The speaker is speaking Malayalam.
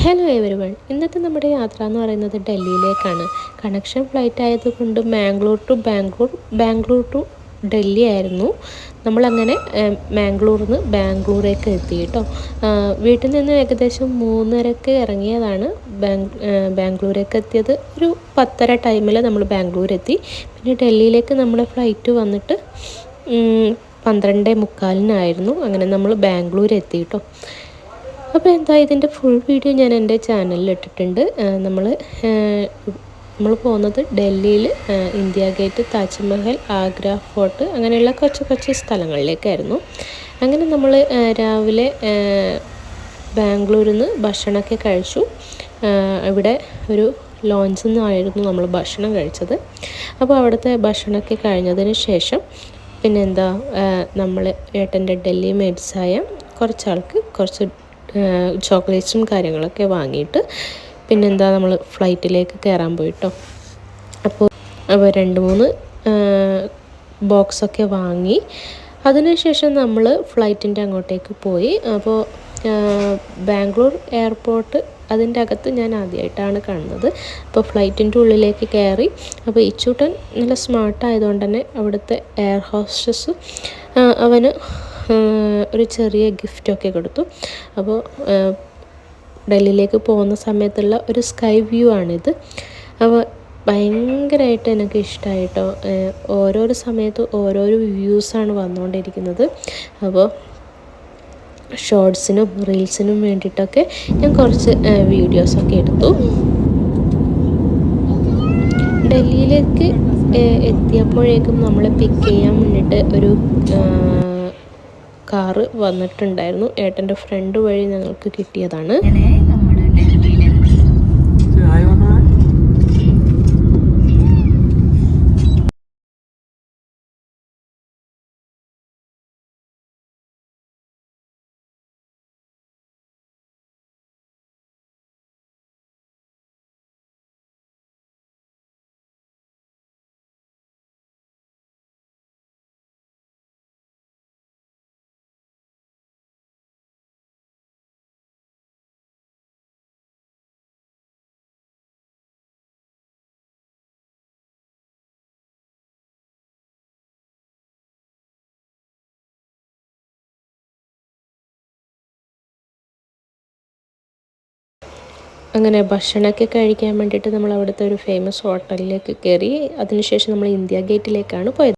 ഹലോ എവരി വൺ ഇന്നത്തെ നമ്മുടെ യാത്ര എന്ന് പറയുന്നത് ഡൽഹിയിലേക്കാണ്. കണക്ഷൻ ഫ്ലൈറ്റ് ആയതുകൊണ്ട് മാംഗ്ലൂർ ടു ബാംഗ്ലൂർ ബാംഗ്ലൂർ ടു ഡൽഹി ആയിരുന്നു. നമ്മളങ്ങനെ മാംഗ്ലൂരിൽ നിന്ന് ബാംഗ്ലൂരേക്ക് എത്തി കേട്ടോ. വീട്ടിൽ നിന്ന് ഏകദേശം മൂന്നരക്ക് ഇറങ്ങിയതാണ് ബാംഗ്ലൂരേക്ക് എത്തിയത്. ഒരു പത്തര ടൈമിൽ നമ്മൾ ബാംഗ്ലൂർ എത്തി പിന്നെ ഡൽഹിയിലേക്ക് നമ്മുടെ ഫ്ലൈറ്റ് വന്നിട്ട് പന്ത്രണ്ട് മുക്കാലിനായിരുന്നു. അങ്ങനെ നമ്മൾ ബാംഗ്ലൂർ എത്തി കേട്ടോ. അപ്പോൾ എന്താ ഇതിന്റെ ഫുൾ വീഡിയോ ഞാൻ എന്റെ ചാനലിൽ ഇട്ടിട്ടുണ്ട്. നമ്മൾ നമ്മൾ പോകുന്നത് ഡൽഹിയിൽ India Gate Taj Mahal Agra Fort അങ്ങനെയുള്ള കുറച്ച് കുറച്ച് സ്ഥലങ്ങളിലേക്കായിരുന്നു. അങ്ങനെ നമ്മൾ രാവിലെ ബാംഗ്ലൂരിൽ നിന്ന് ഭക്ഷണമൊക്കെ കഴിച്ചു. ഇവിടെ ഒരു ലോഞ്ചിൽ നിന്നായിരുന്നു നമ്മൾ ഭക്ഷണം കഴിച്ചത്. അപ്പോൾ അവിടുത്തെ ഭക്ഷണമൊക്കെ കഴിഞ്ഞതിന് ശേഷം പിന്നെന്താ നമ്മൾ ഏട്ടന്റെ ഡൽഹി മേഡ്സായ കുറച്ചാൾക്ക് കുറച്ച് ചോക്ലേറ്റ്സും കാര്യങ്ങളൊക്കെ വാങ്ങിയിട്ട് പിന്നെന്താ നമ്മൾ ഫ്ലൈറ്റിലേക്ക് കയറാൻ പോയിട്ടോ. അപ്പോൾ അപ്പോൾ രണ്ട് മൂന്ന് ബോക്സൊക്കെ വാങ്ങി. അതിനുശേഷം നമ്മൾ ഫ്ലൈറ്റിന്റെ അങ്ങോട്ടേക്ക് പോയി. അപ്പോൾ ബാംഗ്ലൂർ എയർപോർട്ട് അതിന്റെ അകത്ത് ഞാൻ ആദ്യമായിട്ടാണ് കാണുന്നത്. അപ്പോൾ ഫ്ലൈറ്റിന്റെ ഉള്ളിലേക്ക് കയറി അപ്പോൾ ഇച്ചൂട്ടൻ നല്ല സ്മാർട്ടായതുകൊണ്ട് തന്നെ അവിടുത്തെ എയർ ഹോസ്റ്റസ് അവന് ഒരു ചെറിയ ഗിഫ്റ്റൊക്കെ കൊടുത്തു. അപ്പോൾ ഡൽഹിയിലേക്ക് പോകുന്ന സമയത്തുള്ള ഒരു സ്കൈ വ്യൂ ആണിത്. അപ്പോൾ ഭയങ്കരമായിട്ട് എനിക്ക് ഇഷ്ടമായിട്ടോ ഓരോരോ സമയത്ത് ഓരോരോ വ്യൂസാണ് വന്നുകൊണ്ടിരിക്കുന്നത്. അപ്പോൾ ഷോർട്സിനും റീൽസിനും വേണ്ടിയിട്ടൊക്കെ ഞാൻ കുറച്ച് വീഡിയോസൊക്കെ എടുത്തു. ഡൽഹിയിലേക്ക് എത്തിയപ്പോഴേക്കും നമ്മളെ പിക്ക് ചെയ്യാൻ വേണ്ടിയിട്ട് ഒരു കാറ് വന്നിട്ടുണ്ടായിരുന്നു. ഏട്ടന്റെ ഫ്രണ്ട് വഴി ഞങ്ങൾക്ക് കിട്ടിയതാണ്. അങ്ങനെ ഭക്ഷണമൊക്കെ കഴിക്കാൻ വേണ്ടിയിട്ട് നമ്മൾ അവിടുത്തെ ഒരു ഫേമസ് ഹോട്ടലിലേക്ക് കയറി. അതിനുശേഷം നമ്മൾ ഇന്ത്യ ഗേറ്റിലേക്കാണ് പോയത്.